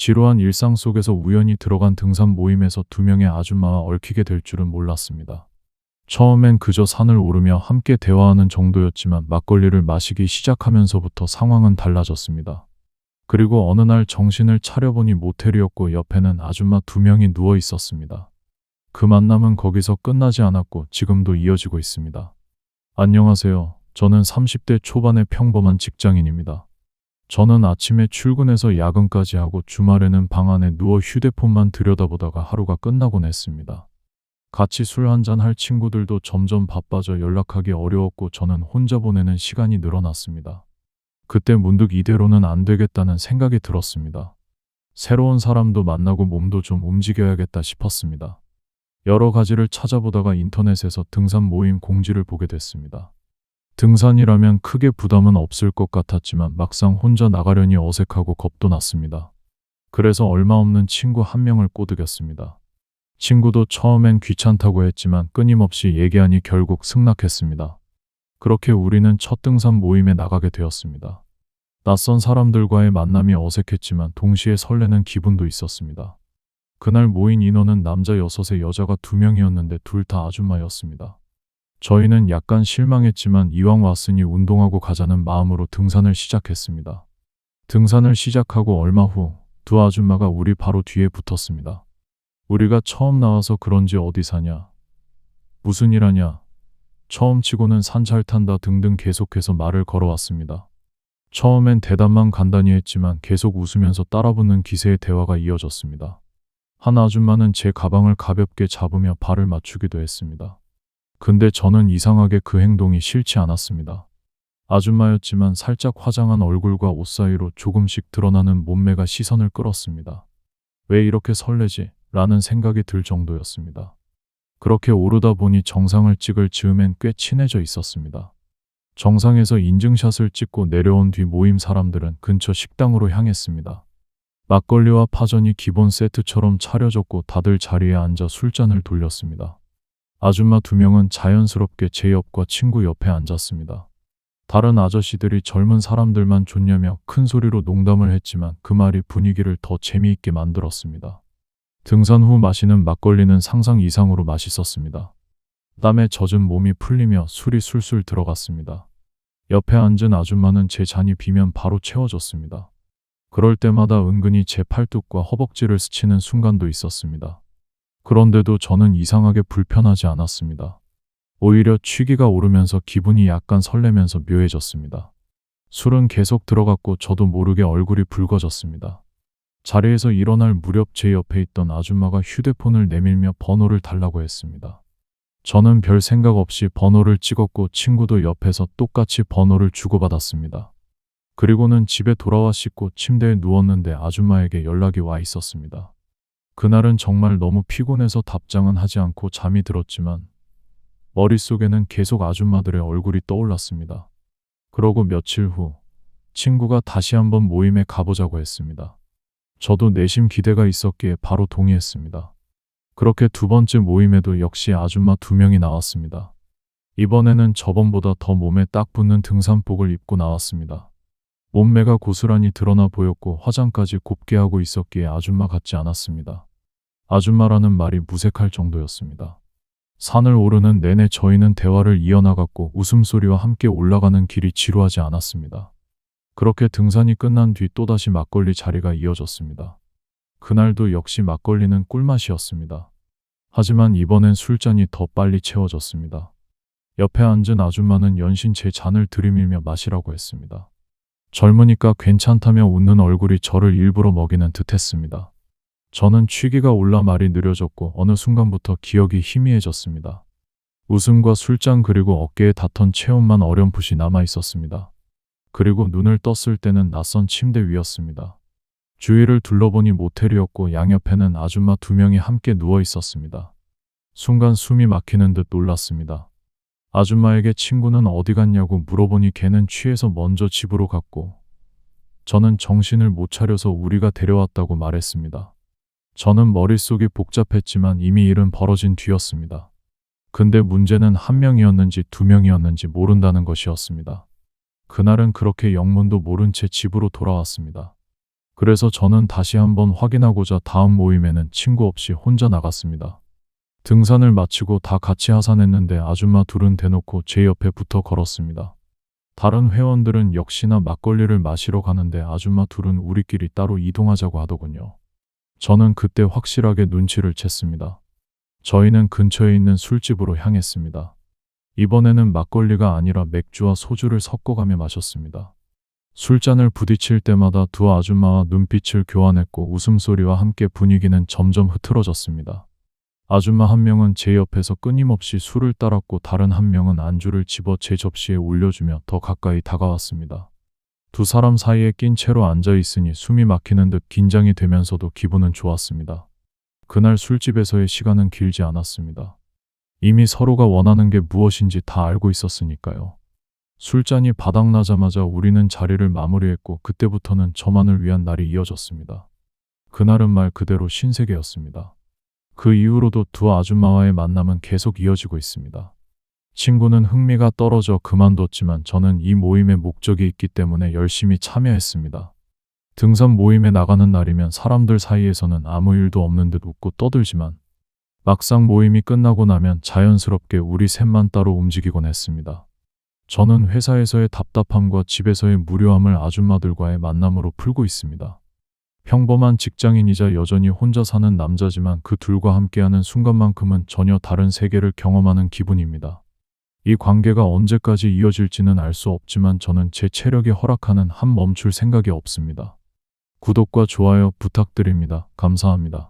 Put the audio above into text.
지루한 일상 속에서 우연히 들어간 등산 모임에서 두 명의 아줌마와 얽히게 될 줄은 몰랐습니다. 처음엔 그저 산을 오르며 함께 대화하는 정도였지만 막걸리를 마시기 시작하면서부터 상황은 달라졌습니다. 그리고 어느 날 정신을 차려보니 모텔이었고 옆에는 아줌마 두 명이 누워 있었습니다. 그 만남은 거기서 끝나지 않았고 지금도 이어지고 있습니다. 안녕하세요. 저는 30대 초반의 평범한 직장인입니다. 저는 아침에 출근해서 야근까지 하고 주말에는 방 안에 누워 휴대폰만 들여다보다가 하루가 끝나곤 했습니다. 같이 술 한잔 할 친구들도 점점 바빠져 연락하기 어려웠고 저는 혼자 보내는 시간이 늘어났습니다. 그때 문득 이대로는 안 되겠다는 생각이 들었습니다. 새로운 사람도 만나고 몸도 좀 움직여야겠다 싶었습니다. 여러 가지를 찾아보다가 인터넷에서 등산 모임 공지를 보게 됐습니다. 등산이라면 크게 부담은 없을 것 같았지만 막상 혼자 나가려니 어색하고 겁도 났습니다. 그래서 얼마 없는 친구 한 명을 꼬드겼습니다. 친구도 처음엔 귀찮다고 했지만 끊임없이 얘기하니 결국 승낙했습니다. 그렇게 우리는 첫 등산 모임에 나가게 되었습니다. 낯선 사람들과의 만남이 어색했지만 동시에 설레는 기분도 있었습니다. 그날 모인 인원은 남자 6에 여자가 2명이었는데 둘 다 아줌마였습니다. 저희는 약간 실망했지만 이왕 왔으니 운동하고 가자는 마음으로 등산을 시작했습니다. 등산을 시작하고 얼마 후 두 아줌마가 우리 바로 뒤에 붙었습니다. 우리가 처음 나와서 그런지 어디 사냐? 무슨 일 하냐? 처음 치고는 산 잘 탄다 등등 계속해서 말을 걸어왔습니다. 처음엔 대답만 간단히 했지만 계속 웃으면서 따라붙는 기세의 대화가 이어졌습니다. 한 아줌마는 제 가방을 가볍게 잡으며 발을 맞추기도 했습니다. 근데 저는 이상하게 그 행동이 싫지 않았습니다. 아줌마였지만 살짝 화장한 얼굴과 옷 사이로 조금씩 드러나는 몸매가 시선을 끌었습니다. 왜 이렇게 설레지? 라는 생각이 들 정도였습니다. 그렇게 오르다 보니 정상을 찍을 즈음엔 꽤 친해져 있었습니다. 정상에서 인증샷을 찍고 내려온 뒤 모임 사람들은 근처 식당으로 향했습니다. 막걸리와 파전이 기본 세트처럼 차려졌고 다들 자리에 앉아 술잔을 돌렸습니다. 아줌마 두 명은 자연스럽게 제 옆과 친구 옆에 앉았습니다. 다른 아저씨들이 젊은 사람들만 좋냐며 큰 소리로 농담을 했지만 그 말이 분위기를 더 재미있게 만들었습니다. 등산 후 마시는 막걸리는 상상 이상으로 맛있었습니다. 땀에 젖은 몸이 풀리며 술이 술술 들어갔습니다. 옆에 앉은 아줌마는 제 잔이 비면 바로 채워졌습니다. 그럴 때마다 은근히 제 팔뚝과 허벅지를 스치는 순간도 있었습니다. 그런데도 저는 이상하게 불편하지 않았습니다. 오히려 취기가 오르면서 기분이 약간 설레면서 묘해졌습니다. 술은 계속 들어갔고 저도 모르게 얼굴이 붉어졌습니다. 자리에서 일어날 무렵 제 옆에 있던 아줌마가 휴대폰을 내밀며 번호를 달라고 했습니다. 저는 별 생각 없이 번호를 찍었고 친구도 옆에서 똑같이 번호를 주고받았습니다. 그리고는 집에 돌아와 씻고 침대에 누웠는데 아줌마에게 연락이 와 있었습니다. 그날은 정말 너무 피곤해서 답장은 하지 않고 잠이 들었지만 머릿속에는 계속 아줌마들의 얼굴이 떠올랐습니다. 그러고 며칠 후 친구가 다시 한번 모임에 가보자고 했습니다. 저도 내심 기대가 있었기에 바로 동의했습니다. 그렇게 두 번째 모임에도 역시 아줌마 두 명이 나왔습니다. 이번에는 저번보다 더 몸에 딱 붙는 등산복을 입고 나왔습니다. 몸매가 고스란히 드러나 보였고 화장까지 곱게 하고 있었기에 아줌마 같지 않았습니다. 아줌마라는 말이 무색할 정도였습니다. 산을 오르는 내내 저희는 대화를 이어나갔고 웃음소리와 함께 올라가는 길이 지루하지 않았습니다. 그렇게 등산이 끝난 뒤 또다시 막걸리 자리가 이어졌습니다. 그날도 역시 막걸리는 꿀맛이었습니다. 하지만 이번엔 술잔이 더 빨리 채워졌습니다. 옆에 앉은 아줌마는 연신 제 잔을 들이밀며 마시라고 했습니다. 젊으니까 괜찮다며 웃는 얼굴이 저를 일부러 먹이는 듯 했습니다. 저는 취기가 올라 말이 느려졌고 어느 순간부터 기억이 희미해졌습니다. 웃음과 술잔 그리고 어깨에 닿던 체온만 어렴풋이 남아 있었습니다. 그리고 눈을 떴을 때는 낯선 침대 위였습니다. 주위를 둘러보니 모텔이었고 양옆에는 아줌마 두 명이 함께 누워 있었습니다. 순간 숨이 막히는 듯 놀랐습니다. 아줌마에게 친구는 어디 갔냐고 물어보니 걔는 취해서 먼저 집으로 갔고 저는 정신을 못 차려서 우리가 데려왔다고 말했습니다. 저는 머릿속이 복잡했지만 이미 일은 벌어진 뒤였습니다. 근데 문제는 한 명이었는지 두 명이었는지 모른다는 것이었습니다. 그날은 그렇게 영문도 모른 채 집으로 돌아왔습니다. 그래서 저는 다시 한번 확인하고자 다음 모임에는 친구 없이 혼자 나갔습니다. 등산을 마치고 다 같이 하산했는데 아줌마 둘은 대놓고 제 옆에 붙어 걸었습니다. 다른 회원들은 역시나 막걸리를 마시러 가는데 아줌마 둘은 우리끼리 따로 이동하자고 하더군요. 저는 그때 확실하게 눈치를 챘습니다. 저희는 근처에 있는 술집으로 향했습니다. 이번에는 막걸리가 아니라 맥주와 소주를 섞어가며 마셨습니다. 술잔을 부딪힐 때마다 두 아줌마와 눈빛을 교환했고 웃음소리와 함께 분위기는 점점 흐트러졌습니다. 아줌마 한 명은 제 옆에서 끊임없이 술을 따랐고 다른 한 명은 안주를 집어 제 접시에 올려주며 더 가까이 다가왔습니다. 두 사람 사이에 낀 채로 앉아 있으니 숨이 막히는 듯 긴장이 되면서도 기분은 좋았습니다. 그날 술집에서의 시간은 길지 않았습니다. 이미 서로가 원하는 게 무엇인지 다 알고 있었으니까요. 술잔이 바닥나자마자 우리는 자리를 마무리했고 그때부터는 저만을 위한 날이 이어졌습니다. 그날은 말 그대로 신세계였습니다. 그 이후로도 두 아줌마와의 만남은 계속 이어지고 있습니다. 친구는 흥미가 떨어져 그만뒀지만 저는 이 모임의 목적이 있기 때문에 열심히 참여했습니다. 등산 모임에 나가는 날이면 사람들 사이에서는 아무 일도 없는 듯 웃고 떠들지만 막상 모임이 끝나고 나면 자연스럽게 우리 셋만 따로 움직이곤 했습니다. 저는 회사에서의 답답함과 집에서의 무료함을 아줌마들과의 만남으로 풀고 있습니다. 평범한 직장인이자 여전히 혼자 사는 남자지만 그 둘과 함께하는 순간만큼은 전혀 다른 세계를 경험하는 기분입니다. 이 관계가 언제까지 이어질지는 알 수 없지만 저는 제 체력이 허락하는 한 멈출 생각이 없습니다. 구독과 좋아요 부탁드립니다. 감사합니다.